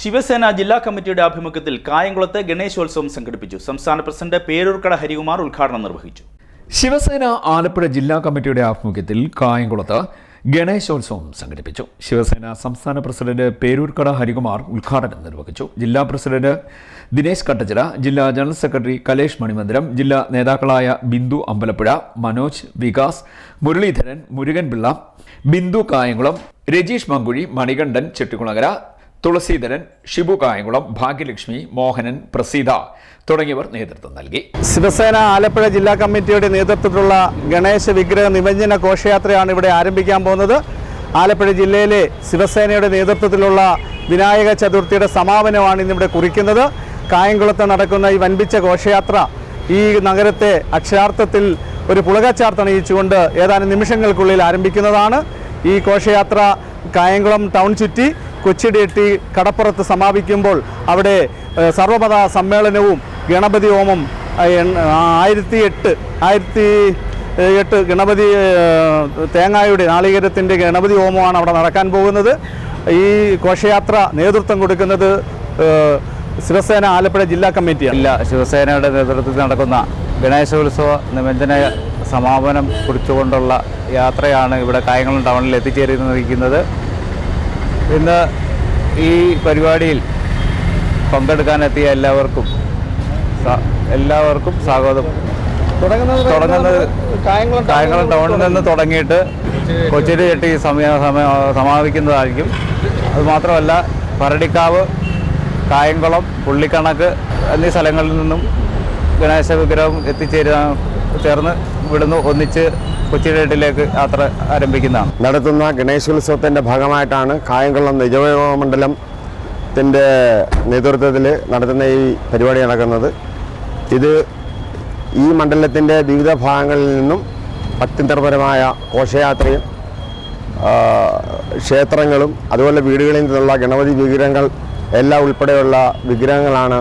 ശിവസേന ജില്ലാ കമ്മിറ്റിയുടെ ആഭിമുഖ്യത്തിൽ കായംകുളത്ത് ഗണേശോത്സവം സംഘടിപ്പിച്ചു. സംസ്ഥാന പ്രസിഡന്റ് പേരൂർക്കട ഹരികുമാർ ഉദ്ഘാടനം നിർവഹിച്ചു. ശിവസേന ആലപ്പുഴ ജില്ലാ കമ്മിറ്റിയുടെ ആഭിമുഖ്യത്തിൽ കായംകുളത്ത് ഗണേശോത്സവം സംഘടിപ്പിച്ചു. ശിവസേന സംസ്ഥാന പ്രസിഡന്റ് പേരൂർക്കട ഹരികുമാർ ഉദ്ഘാടനം നിർവഹിച്ചു. ജില്ലാ പ്രസിഡന്റ് ദിനേശ് കട്ടച്ചിറ ജില്ലാ ജനറൽ സെക്രട്ടറി കലേഷ് മണിമന്ദിരം ജില്ലാ നേതാക്കളായ ബിന്ദു അമ്പലപ്പുഴ മനോജ് വികാസ് മുരളീധരൻ മുരുകൻ പിള്ള ബിന്ദു കായംകുളം രജീഷ് മങ്കുഴി മണികണ്ഠൻ ചെട്ടിക്കുളങ്ങര തുളസീധരൻ ഷിബു കായംകുളം ഭാഗ്യലക്ഷ്മി മോഹനൻ പ്രസീത തുടങ്ങിയവർ നേതൃത്വം നൽകി. ശിവസേന ആലപ്പുഴ ജില്ലാ കമ്മിറ്റിയുടെ നേതൃത്വത്തിലുള്ള ഗണേശ വിഗ്രഹ നിമഞ്ജന ഘോഷയാത്രയാണ് ഇവിടെ ആരംഭിക്കാൻ പോകുന്നത്. ആലപ്പുഴ ജില്ലയിലെ ശിവസേനയുടെ നേതൃത്വത്തിലുള്ള വിനായക ചതുർത്ഥിയുടെ സമാപനമാണ് ഇന്നിവിടെ കുറിക്കുന്നത്. കായംകുളത്ത് നടക്കുന്ന ഈ വൻപിച്ച ഘോഷയാത്ര ഈ നഗരത്തെ അക്ഷരാർത്ഥത്തിൽ ഒരു പുളകച്ചാർത്തണയിച്ചുകൊണ്ട് ഏതാനും നിമിഷങ്ങൾക്കുള്ളിൽ ആരംഭിക്കുന്നതാണ്. ഈ ഘോഷയാത്ര കായംകുളം ടൗൺ ചുറ്റി കൊച്ചിടിയെട്ടി കടപ്പുറത്ത് സമാപിക്കുമ്പോൾ അവിടെ സർവപദ സമ്മേളനവും ഗണപതി ഹോമം ആയിരത്തി എട്ട് ആയിരത്തി എട്ട് ഗണപതി തേങ്ങായുടെ നാളികേരത്തിന്റെ ഗണപതി ഹോമമാണ് അവിടെ നടക്കാൻ പോകുന്നത്. ഈ ഘോഷയാത്ര നേതൃത്വം കൊടുക്കുന്നത് ശിവസേന ആലപ്പുഴ ജില്ലാ കമ്മിറ്റിയാണ്. ജില്ല ശിവസേനയുടെ നേതൃത്വത്തിൽ നടക്കുന്ന ഗണേശോത്സവ നിമഞ്ജന സമാപനം കുറിച്ചുകൊണ്ടുള്ള യാത്രയാണ് ഇവിടെ കായംകുളം ടൗണിൽ എത്തിച്ചേരുന്നിരിക്കുന്നത് ഇന്ന് ഈ പരിപാടിയിൽ പങ്കെടുക്കാനെത്തിയ എല്ലാവർക്കും എല്ലാവർക്കും സ്വാഗതം. തുടങ്ങുന്നത് കായംകുളം ടൗണിൽ നിന്ന് തുടങ്ങിയിട്ട് കൊച്ചിരി ചെട്ടി സമാപിക്കുന്നതായിരിക്കും. അതുമാത്രമല്ല പരടിക്കാവ് കായംകുളം പുള്ളിക്കണക്ക് എന്നീ സ്ഥലങ്ങളിൽ നിന്നും ഗണേശ വിഗ്രഹം എത്തിച്ചേരുന്ന ചേർന്ന് ഇവിടുന്ന് ഒന്നിച്ച് കൊച്ചിയിലേക്ക് യാത്ര ആരംഭിക്കുന്നതാണ്. നടത്തുന്ന ഗണേശോത്സവത്തിന്റെ ഭാഗമായിട്ടാണ് കായംകുളം നിജവൈവ മണ്ഡലത്തിന്റെ നേതൃത്വത്തിൽ നടത്തുന്ന ഈ പരിപാടി നടക്കുന്നത്. ഇത് ഈ മണ്ഡലത്തിന്റെ വിവിധ ഭാഗങ്ങളിൽ നിന്നും ഭക്തിനിർഭരമായ ഘോഷയാത്രയും ക്ഷേത്രങ്ങളും അതുപോലെ വീടുകളിൽ നിന്നുള്ള ഗണപതി വിഗ്രഹങ്ങൾ എല്ലാം ഉൾപ്പെടെയുള്ള വിഗ്രഹങ്ങളാണ്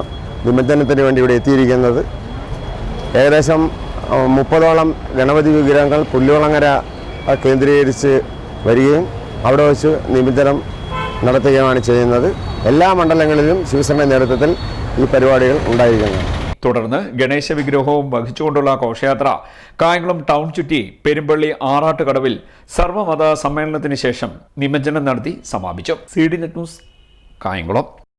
നിമജ്ജനത്തിന് വേണ്ടി ഇവിടെ എത്തിയിരിക്കുന്നത്. ഏകദേശം മുപ്പതോളം ഗണപതി വിഗ്രഹങ്ങൾ പുല്ലുവളങ്ങര കേന്ദ്രീകരിച്ച് വരികയും അവിടെ വെച്ച് നിമിത്തനം നടത്തുകയുമാണ് ചെയ്യുന്നത്. എല്ലാ മണ്ഡലങ്ങളിലും ശിവസേന നേതൃത്വത്തിൽ ഈ പരിപാടികൾ ഉണ്ടായിരിക്കുന്നു. തുടർന്ന് ഗണേശ വിഗ്രഹവും വഹിച്ചുകൊണ്ടുള്ള ഘോഷയാത്ര കായംകുളം ടൗൺ ചുറ്റി പെരുമ്പള്ളി ആറാട്ടുകടവിൽ സർവമത സമ്മേളനത്തിന് ശേഷം നിമജ്ജനം നടത്തി സമാപിച്ചു. C D net news Kayamkulam.